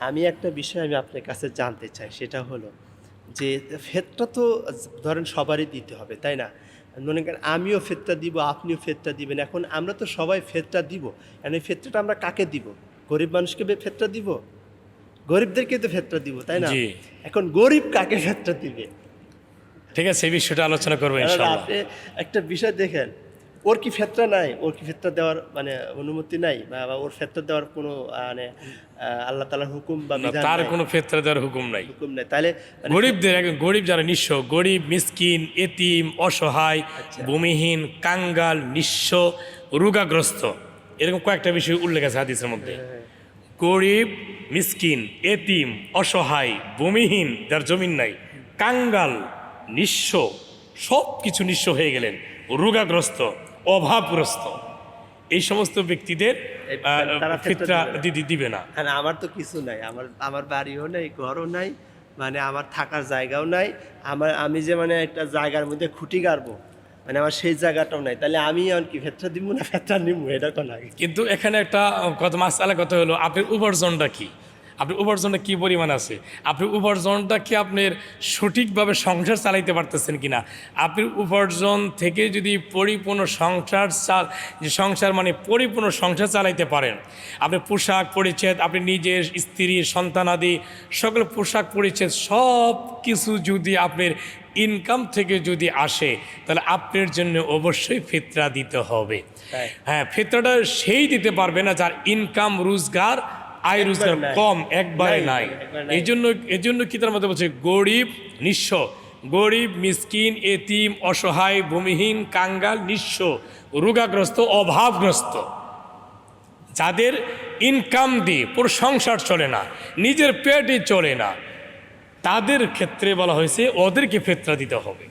আমি একটা বিষয় আমি আপনার কাছে জানতে চাই সেটা হলো যে ফেতটা তো ধরেন সবারই দিতে হবে তাই না? মনে করেন আমিও ফেতটা দিব আপনিও ফেতটা দিবেন এখন আমরা তো সবাই ফেতটা দিব এখন এই ফেতটা আমরা কাকে দিব? গরিব মানুষকে ফেতটা দিব? গরিবদেরকে তো ফেতটা দিব তাই না? এখন গরিব কাকে ফেতটা দিবে? ঠিক আছে এই বিষয়টা আলোচনা করব কারণ আপনি একটা বিষয় দেখেন ওর কি ফেতরা নাই? ওর কি ফেতরা দেওয়ার মানে অনুমতি নাই? বা ওর ফেতরা দেওয়ার কোনো মানে আল্লাহ তালার হুকুম বা তার কোনো ফেতরা দেওয়ার হুকুম নাই। হুকুম নাই। তাহলে মানে গরিবদের একজন গরিব যারা নিঃস্ব গরিব মিসকিন এতিম অসহায় আচ্ছা। ভূমিহীন কাঙ্গাল নিঃস্ব রোগাগ্রস্ত এরকম কয়েকটা বিষয় উল্লেখ আছে হাদিসের মধ্যে। হ্যাঁ, গরিব মিসকিন এতিম অসহায় ভূমিহীন যার জমিন নাই কাঙ্গাল নিঃস্ব সব কিছু নিঃস্ব হয়ে গেলেন রোগাগ্রস্ত অভাবগ্রস্ত। এই সমস্ত ব্যক্তিদের তারা ফেতরা না। দিদি দিবে না। আর আমার তো কিছু নাই। আমার আমার বাড়িও নাই ঘরও নাই মানে আমার থাকার জায়গাও নাই। আমার আমি যে মানে একটা জায়গার মধ্যে খুঁটি গাড়বো মানে আমার সেই জায়গাটাও নাই। তাহলে আমি কি ফেতরা দিব না ফেতরা নিব এটা কোন আগে কিন্তু এখানে একটা কত মাস আলা কথা হলো আপনার উপার্জনটা কি? আপনার উপার্জনটা কি পরিমাণ আছে? আপনি উপার্জনটা কি আপনার সঠিকভাবে সংসার চালাইতে পারতেছেন কি কিনা আপনার উপার্জন থেকে যদি পরিপূর্ণ সংসার চাল যে সংসার মানে পরিপূর্ণ সংসার চালাইতে পারেন আপনি পোশাক পরিচ্ছেদ আপনি নিজের স্ত্রী সন্তানাদি সকল পোশাক পরিচ্ছেদ সব কিছু যদি আপনার ইনকাম থেকে যদি আসে তাহলে আপনার জন্য অবশ্যই ফিতরা দিতে হবে। হ্যাঁ ফিতরাটা সেই দিতে পারবে না যার ইনকাম রোজগার আয় রোজগার কম একবারে নাই। এই জন্য এই জন্য কি তার মধ্যে বলছে গরিব নিঃস্ব। গরিব মিসকিন এতিম অসহায় ভূমিহীন কাঙ্গাল নিঃস্ব রোগাগ্রস্ত অভাবগ্রস্ত। যাদের ইনকাম দিয়ে পুরো সংসার চলে না নিজের পেটে চলে না তাদের ক্ষেত্রে বলা হয়েছে ওদেরকে ফেতরা দিতে হবে।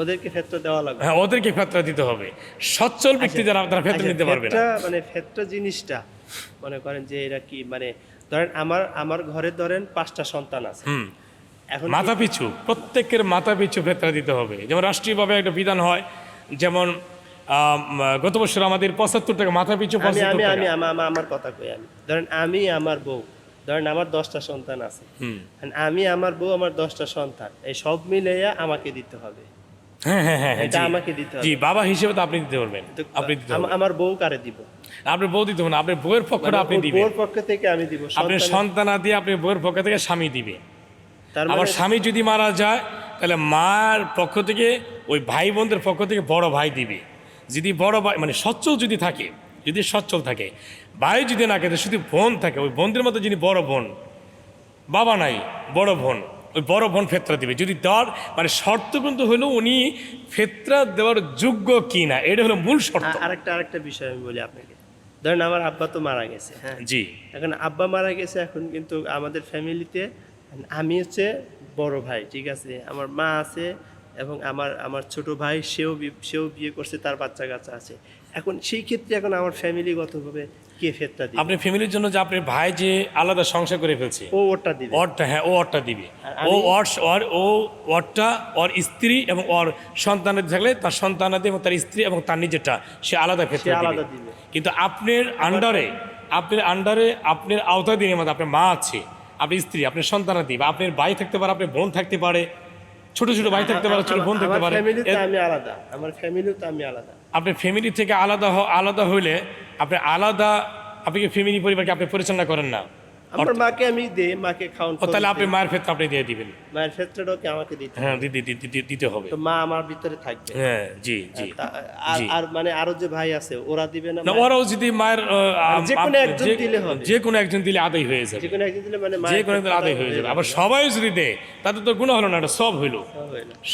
ওদেরকে ফেতরা দেওয়া লাগবে। হ্যাঁ ওদেরকে ফেতরা দিতে হবে। সচ্ছল ব্যক্তি যারা তারা ফেতরা আচ্ছা, নিতে পারবে না। মানে ফেতরা জিনিসটা মনে করেন যে এরা কি মানে ধরেন আমার আমার ঘরে ধরেন পাঁচটা সন্তান আছে। এখন মাথা পিছু প্রত্যেকের মাথা পিছু ফেতরা দিতে হবে। যেমন রাষ্ট্রীয়ভাবে একটা বিধান হয় যেমন গত বছর আমাদের পঁচাত্তর টাকা মাথা পিছু আমি আমি আমার কথা কই আমি। ধরেন আমি আমার বউ ধরেন আমার দশটা সন্তান আছে। আমি আমার বউ আমার দশটা সন্তান এই সব মিলাইয়া আমাকে দিতে হবে। হ্যাঁ হ্যাঁ হ্যাঁ হ্যাঁ, এটা আমাকে দিতে হবে। জি বাবা হিসেবে তো আপনি দিতে পারবেন। আপনি দিতে পারবেন। আমার বউ কারে দিব? আপনি বউ দিতে পারবেন আপনার বউয়ের পক্ষটা আপনি ওর দিবেন। বউর পক্ষ থেকে আমি দিব আপনি সন্তান দিয়ে আপনি বউয়ের পক্ষ থেকে স্বামী দিবে আবার মানে স্বামী যদি মারা যায় তাহলে মার পক্ষ থেকে ওই ভাই বোনদের পক্ষ থেকে বড় ভাই দিবে। যদি বড় ভাই মানে সচ্ছল যদি থাকে যদি সচ্ছল থাকে ভাই যদি না থাকে শুধু বোন থাকে ওই বোনদের মতো যিনি বড় বোন বাবা নাই বড় বোন ওই বড় বোন ফেতরা দিবে। যদি দেওয়ার মানে শর্ত কিন্তু হলো উনি ফেতরা দেওয়ার যোগ্য কি না এটা হলো মূল শর্ত। আরেকটা আরেকটা বিষয় আমি বলি আপনাকে। ধরেন আমার আব্বা তো মারা গেছে হ্যাঁ? জি। এখন আব্বা মারা গেছে এখন কিন্তু আমাদের ফ্যামিলিতে আমি হচ্ছে বড় ভাই ঠিক আছে? আমার মা আছে এবং আমার আমার ছোট ভাই সেও সেও বিয়ে করছে তার বাচ্চা কাচ্চা আছে। এখন সেই ক্ষেত্রে এখন আমার ফ্যামিলিগতভাবে কে ফেরটা দিবে? আপনার ফ্যামিলির জন্য যে আপনার ভাই যে আলাদা সংসার করে ফেলছে ও ওটা দিবে। অরটা হ্যাঁ ও অরটা দিবে। ও অর অর ও অরটা ওর স্ত্রী এবং ওর সন্তানাদি থাকলে তার সন্তানাদি এবং তার স্ত্রী এবং তার নিজেরটা সে আলাদা সে আলাদা দিবে। দিবে। কিন্তু আপনার আন্ডারে আপনার আন্ডারে আপনার আওতাধীনের মধ্যে আপনার মা আছে আপনার স্ত্রী আপনার সন্তানাদি বা আপনার ভাই থাকতে পারে আপনার বোন থাকতে পারে ছোট ছোট ভাই থাকতে পারে ছোট বোন থাকতে পারে। আমি আলাদা আমার ফ্যামিলিতে আমি আলাদা। আপনি ফ্যামিলি থেকে আলাদা আলাদা হইলে আপনি আলাদা আপনি কি ফ্যামিলি পরিবারকে আপনি পরিচালনা করেন না? আমার মাকে আমি দেই মাকে খাওয়ান তাহলে আপনি মায়ের আপনি দিয়ে দিবেন। মায়ের কি আমাকে দিতে হ্যাঁ দিতে হবে। তো মা আমার ভিতরে থাকবে। হ্যাঁ জি জি আর মানে আরও যে ভাই আছে ওরা দিবে না ওরাও যদি মায়ের যে কোনো একজন দিলে হবে। যে কোনো একজন দিলে আদায় হয়ে যাবে। যে কোনো একদিন দিলে মানে যে কোনো একজন আদায় হয়ে যাবে। আবার সবাই যদি দেয় তাতে তো গুণ হলো না এটা সব হইল।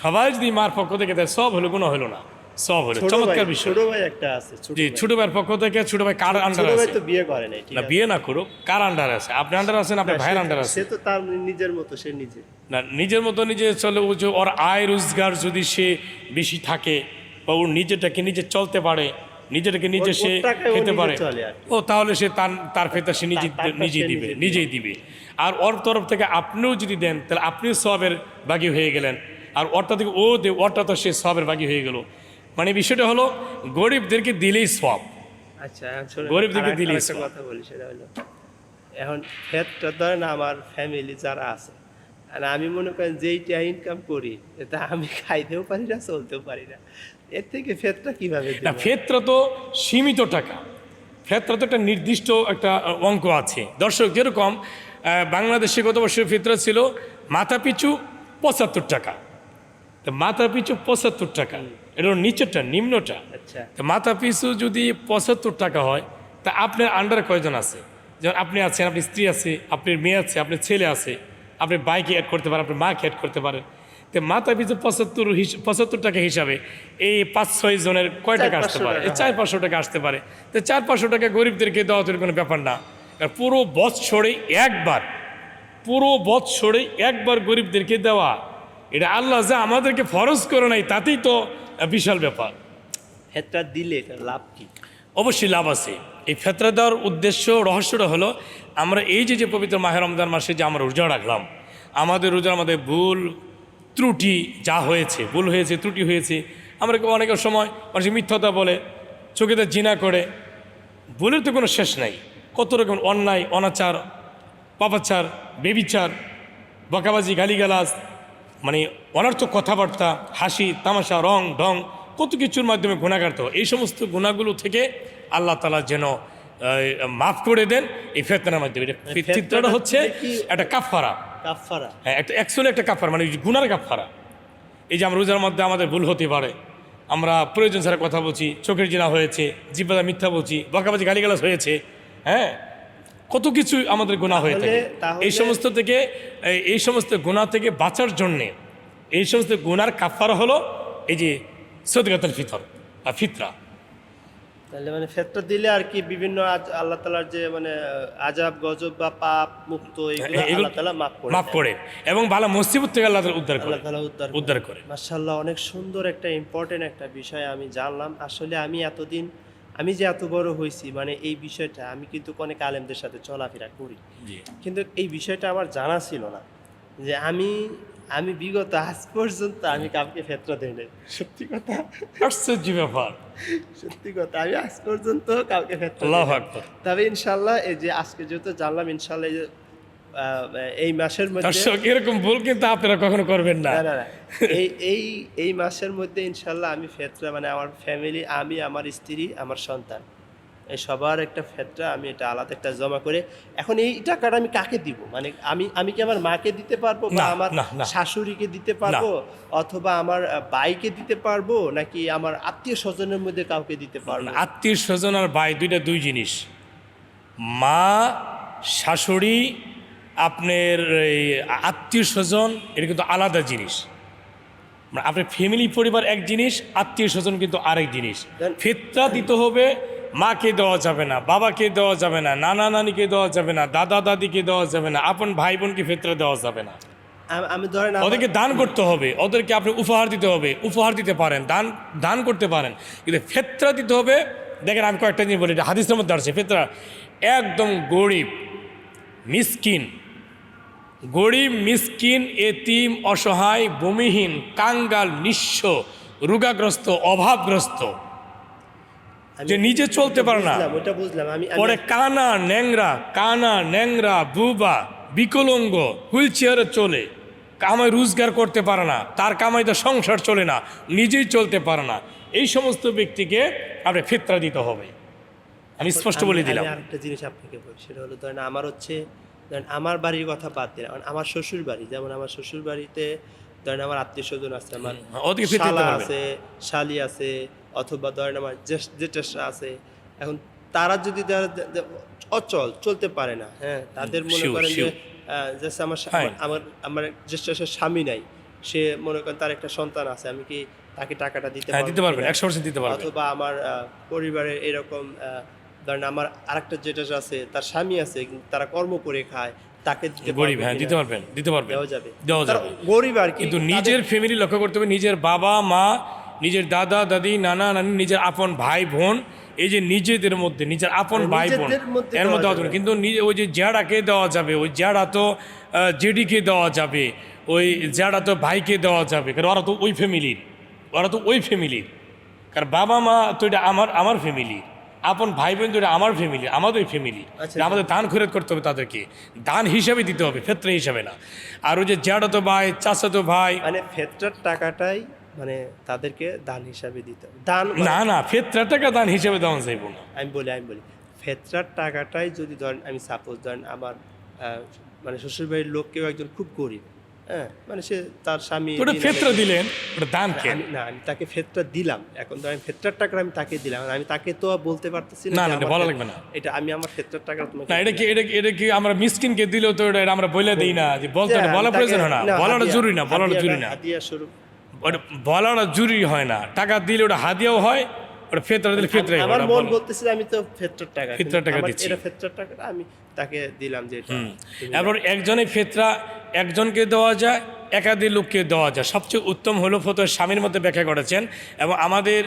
সবাই যদি মার পক্ষ থেকে দেয় সব হলো গুণ হলো না। সব হলো। চমৎকার বিষয়। ছোট ভাই একটা আছে জি ছোট ভাইয়ের পক্ষ থেকে ছোট ভাই কার আন্ডার আছে? তো বিয়ে করে নাই না বিয়ে না করুক কার আন্ডার আছে? আপনি আন্ডার আছেন আপনার ভাইয়ের আন্ডার আছে? সে তো তার নিজের মতো সে নিজে। না নিজের মতো নিজে চলে ও যে ওর আয় রোজগার যদি সে বেশি থাকে বা ওর নিজেটাকে নিজে চলতে পারে নিজেটাকে নিজে সে খেতে পারে। ও তাহলে সে তার তার ফেতা সে নিজে নিজেই দিবে নিজেই দিবে। আর ওর তরফ থেকে আপনিও যদি দেন তাহলে আপনিও সবের বাগি হয়ে গেলেন। আর ওরটা থেকে ও দে ওরটা তো সে সবের বাগি হয়ে গেল। মানে বিষয়টা হলো গরিবদেরকে দিলেই সব আচ্ছা গরিবদেরকে দিলেই। কথা বলি সেটা হলো এখন ফেটটা ধরেন আমার ফ্যামিলি যারা আছে আর আমি মনে করেন যেইটা ইনকাম করি এটা আমি খাইতেও পারি না চলতেও পারি না। এর থেকে ফেটটা কীভাবে না? ফেতরা তো সীমিত টাকা। ফেতরা তো একটা নির্দিষ্ট একটা অঙ্ক আছে। দর্শক যেরকম বাংলাদেশে গত বছর ফিতরা ছিল মাথা পিছু পঁচাত্তর টাকা। তো মাথা পিছু পঁচাত্তর টাকা। এটা নিচেরটা নিম্নটা। আচ্ছা। তো মাথা পিছু যদি পঁচাত্তর টাকা হয় তা আপনার আন্ডারে কয়জন আছে? যেমন আপনি আছেন আপনার স্ত্রী আছে আপনার মেয়ে আছে আপনার ছেলে আছে আপনি বাইকে অ্যাড করতে পারেন আপনার মাকে অ্যাড করতে পারেন। তো মাথা পিছু পঁচাত্তর পঁচাত্তর টাকা হিসাবে এই পাঁচ ছয় জনের কয় টাকা আসতে পারে? চার পাঁচশো টাকা আসতে পারে। তো চার পাঁচশো টাকা গরিবদেরকে দেওয়া তো এর কোনো ব্যাপার না। পুরো বৎসরে একবার পুরো বৎসরে একবার গরিবদেরকে দেওয়া। এটা আল্লাহ যা আমাদেরকে ফরজ করে নাই তাতেই তো বিশাল ব্যাপার। ফেটটা দিলে লাভ কি? অবশ্যই লাভ আছে। এই ফেতরা দেওয়ার উদ্দেশ্য রহস্যটা হলো আমরা এই যে যে পবিত্র মাহের রমজান মাসে যে আমরা রোজা রাখলাম আমাদের রোজার আমাদের ভুল ত্রুটি যা হয়েছে ভুল হয়েছে ত্রুটি হয়েছে আমরা অনেকের সময় মানুষ মিথ্যতা বলে চোখেতে জিনা করে ভুলের তো কোনো শেষ নাই। কত রকম অন্যায় অনাচার পাপাচার বেবিচার বকাবাজি গালিগালাজ মানে অনার্থক কথাবার্তা হাসি তামাশা রং ঢং কত কিছুর মাধ্যমে গুণাগার তো। এই সমস্ত গুণাগুলো থেকে আল্লাহ তালা যেন মাফ করে দেন এই ফেতনার মাধ্যমে। চিত্রটা হচ্ছে একটা কাফারা কাফারা হ্যাঁ একটা অ্যাকচুয়ালি একটা কাফারা মানে গুনার কাফারা এই যে আমরা রোজার মধ্যে আমাদের ভুল হতে পারে। আমরা প্রয়োজন ছাড়া কথা বলছি চোখের জিনা হয়েছে জিব্বাদা মিথ্যা বলছি বকাবাজি গালিগালাজ হয়েছে। হ্যাঁ কত কিছু আমাদের গুণা হয়ে থাকে। এই সমস্ত থেকে এই- সমস্ত গুণা থেকে বাঁচার জন্যে এই সমস্ত গুনার কাফারা হলো এই যে সদগাতুল ফিতর বা ফিতরা। তাহলে মানে ফেটটা দিলে আর কি বিভিন্ন আল্লাহ তালার যে মানে আজাব গজব বা পাপ মুক্ত এগুলো মাফ করে করে এবং ভালো মুসিবত থেকে আল্লাহ উদ্ধার করে আল্লাহ উদ্ধার উদ্ধার করে মার্শাল্লাহ অনেক সুন্দর একটা ইম্পর্টেন্ট একটা বিষয় আমি জানলাম। আসলে আমি এতদিন আমি যে এত বড় হয়েছি মানে এই বিষয়টা আমি কিন্তু অনেক আলেমদের সাথে চলাফেরা করি। কিন্তু এই বিষয়টা আমার জানা ছিল না যে আমি আমি বিগত আজ পর্যন্ত আমি কাউকে ফেতরা দেই নাই। সত্যি কথা? আশ্চর্য ব্যাপার। সত্যি কথা আমি আজ পর্যন্ত কাউকে ফেতরা তবে ইনশাল্লাহ এই যে আজকে যেহেতু জানলাম ইনশাল্লাহ এই মাসের মধ্যে দর্শক এরকম ভুল কিন্তু আপনারা কখনো করবেন না। না না এই এই এই মাসের মধ্যে ইনশাল্লাহ আমি ফেতরা মানে আমার ফ্যামিলি আমি আমার স্ত্রী আমার সন্তান এই সবার একটা ফেতরা আমি এটা আলাদা একটা জমা করে এখন এই টাকাটা আমি কাকে দিব? মানে আমি আমি কি আমার মাকে দিতে পারব বা আমার। শাশুড়িকে দিতে পারব অথবা আমার ভাইকে দিতে পারব নাকি আমার আত্মীয় স্বজনের মধ্যে কাউকে দিতে পারব? আত্মীয় স্বজন আর ভাই দুইটা দুই জিনিস। মা শাশুড়ি আপনার এই আত্মীয় স্বজন এটা কিন্তু আলাদা জিনিস। মানে আপনার ফ্যামিলি পরিবার এক জিনিস আত্মীয় স্বজন কিন্তু আরেক জিনিস। ফিতরা দিতে হবে মাকে দেওয়া যাবে না বাবাকে দেওয়া যাবে না নানা নানিকে দেওয়া যাবে না দাদা দাদিকে দেওয়া যাবে না আপন ভাই বোনকে ফিতরা দেওয়া যাবে না। আমি ধরেন ওদেরকে দান করতে হবে ওদেরকে আপনি উপহার দিতে হবে উপহার দিতে পারেন দান দান করতে পারেন। কিন্তু ফেতরা দিতে হবে দেখেন আমি কয়েকটা জিনিস বলি হাদিসের মধ্যে আসছে ফেতরা একদম গরিব মিসকিন গরিব মিসকিন এতিম অসহায় ভূমিহীন কাঙ্গাল নিঃস্ব রোগাগ্রস্ত অভাবগ্রস্ত। যে নিজে চলতে পারে না। ওটা বুঝলাম। আমি আমি- পরে কানা ন্যাংরা কানা ন্যাংরা বুবা বিকলঙ্গ হুইল চেয়ারে চলে। কামাই রোজগার করতে পারে না তার কামাইতে সংসার চলে না নিজেই চলতে পারে না। এই সমস্ত ব্যক্তিকে আপনি ফিতরা দিতে হবে। আমি স্পষ্ট বলে দিলাম। আরেকটা জিনিস আপনাকে বলি সেটা হলো ধরেন আমার হচ্ছে ধরেন আমার বাড়ির কথা বাদ দিলাম আমার শ্বশুর বাড়ি যেমন আমার শ্বশুর বাড়িতে ধরেন আমার আত্মীয় স্বজন আছে আমার শালা আছে শালি আছে অথবা ধরেন আমার জেঠা আছে এখন তারা যদি অচল চলতে পারে না হ্যাঁ তাদের মনে করেন যে just আমার। আমার আমার জ্যেষ্ঠ স্বামী নাই সে মনে করেন তার একটা সন্তান আছে আমি কি তাকে টাকাটা দিতে হ্যাঁ পারব দিতে পারবেন একশো দিতে পারবেন অথবা আমার আহ, পরিবারে এরকম ধরেন আমার আরেকটা যেটা আছে তার স্বামী আছে কিন্তু তারা কর্ম করে খায় তাকে গরিব হ্যাঁ দিতে পারবেন দিতে পারবেন। দেওয়া যাবে। দেওয়া যাবে। গরিব আর কিন্তু নিজের ফ্যামিলি লক্ষ্য করতে হবে নিজের বাবা মা নিজের দাদা দাদি নানা নানি নিজের আপন ভাই বোন এই যে নিজেদের মধ্যে নিজের আপন মানে ভাই বোন এর মধ্যে দেওয়া হতো না। যাবে। কিন্তু নিজে ওই যে জ্যাড়াকে দেওয়া যাবে ওই জ্যাড়া তো জেডিকে দেওয়া যাবে ওই জ্যাড়া তো ভাইকে দেওয়া যাবে কারণ ওরা তো ওই ফ্যামিলির ওরা তো ওই ফ্যামিলির কারণ বাবা মা তো এটা আমার আমার ফ্যামিলি আপন ভাই বোন আমার ফ্যামিলি আমাদের ফ্যামিলি আচ্ছা। আমাদের দান খরচ করতে হবে তাদেরকে। দান হিসাবে দিতে হবে ফেত্রে হিসাবে না। আর ওই যে জ্যাঠাতো ভাই চাচাতো ভাই। মানে ফেতরার টাকাটাই মানে তাদেরকে দান হিসাবে দিতে হবে। দান মানে- না না ফেত্রা টাকা দান হিসাবে দেওয়া যাইব না। আমি বলি আমি বলি। ফেতরার টাকাটাই যদি ধরেন আমি সাপোজ ধরেন আমার মানে শ্বশুরবাড়ির লোক কেউ একজন খুব গরিব। হ্যাঁ মানে সে তার স্বামী ওটা দিন দিলেন ওটা দান আমি না আমি তাকে ফেতরা দিলাম। এখন ধরেন ফেতরার টাকা আমি তাকে দিলাম। আমি তাকে তো বলতে পারতেছি না, না, বলা লাগবে না। এটা আমি আমার ফেতরার টাকা তোমাকে না এটা কি এটা এটা কি আমরা মিসকিনকে দিলেও তো এটা আমরা বলে দিই না যে বলতে বলা প্রয়োজন হয় না। বলাটা জরুরি না বলাটা জরুরি না। হাদিয়া স্বরূপ। ওটা বলাটা জরুরি হয় না। টাকা দিলে ওটা হাদিয়াও হয় ওটা ফেতরা দিলে ফেতরাই হয়, আমার মন বলা- বলতেছে আমি তো ফেতরার টাকা ফেতরার টাকা দিচ্ছি। এটা ফেতরার টাকা আমি তাকে দিলাম যে এটা একজনের ফেতরা একজনকে দেওয়া যায় একাধিক লোককে দেওয়া যায়। সবচেয়ে উত্তম হলো ফতোয়া স্বামীর মধ্যে ব্যাখ্যা করেছেন এবং আমাদের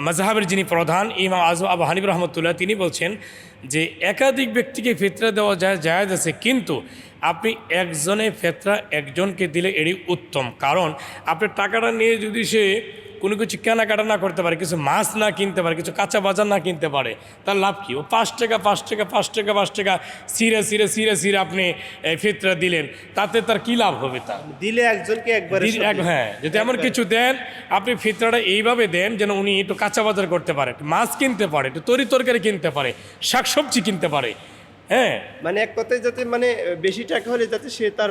মজাহাবের যিনি প্রধান ইমাম আজম আবু হানিব রহমতুল্লাহ তিনি বলছেন যে একাধিক ব্যক্তিকে ফেতরা দেওয়া যায় জায়েজ আছে কিন্তু আপনি একজনে ফেতরা একজনকে দিলে এটি উত্তম। কারণ আপনার টাকাটা নিয়ে যদি সে কোনো কিছু কেনাকাটা না করতে পারে কিছু মাছ না কিনতে পারে কিছু কাঁচা বাজার না কিনতে পারে তার লাভ কী? ও পাঁচ টাকা পাঁচ টাকা পাঁচ টাকা পাঁচ টাকা সিরে সিরে সিরে সিরে আপনি এই ফিতরা দিলেন তাতে তার কি লাভ হবে তার? দিলে একজনকে একবারে। হ্যাঁ যদি এমন কিছু দেন আপনি ফিতরাটা এইভাবে দেন যেন উনি একটু কাঁচা বাজার করতে পারে একটু মাছ কিনতে পারে একটু তরি তরকারি কিনতে পারে শাকসবজি কিনতে পারে হ্যাঁ। মানে এক কথায় যাতে মানে বেশি টাকা হলে যাতে সে তার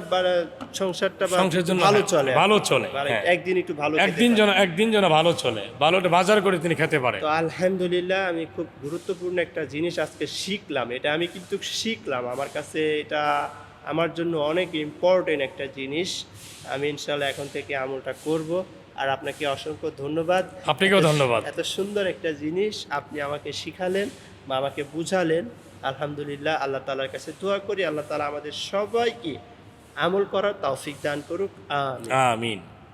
সংসারটা সংসারের জন্য ভালো হ্যাঁ, চলে। ভালো চলে, হ্যাঁ। একদিন একটু ভালো একদিন। যেন একদিন যেন ভালো চলে ভালোটা বাজার করে তিনি খেতে পারে তো আলহামদুলিল্লাহ আমি খুব গুরুত্বপূর্ণ একটা জিনিস আজকে শিখলাম। এটা আমি কিন্তু শিখলাম। আমার কাছে এটা আমার জন্য অনেক ইম্পর্টেন্ট একটা জিনিস। আমি ইনশাল্লাহ এখন থেকে আমলটা করব। আর আপনাকে অসংখ্য ধন্যবাদ। আপনাকেও ধন্যবাদ। এত সুন্দর একটা জিনিস আপনি আমাকে শিখালেন বা আমাকে বুঝালেন। আলহামদুলিল্লাহ, আল্লাহ তালার কাছে দোয়া করি, আল্লাহ তালা আমাদের সবাইকে আমল করার তৌফিক দান করুক। আমিন।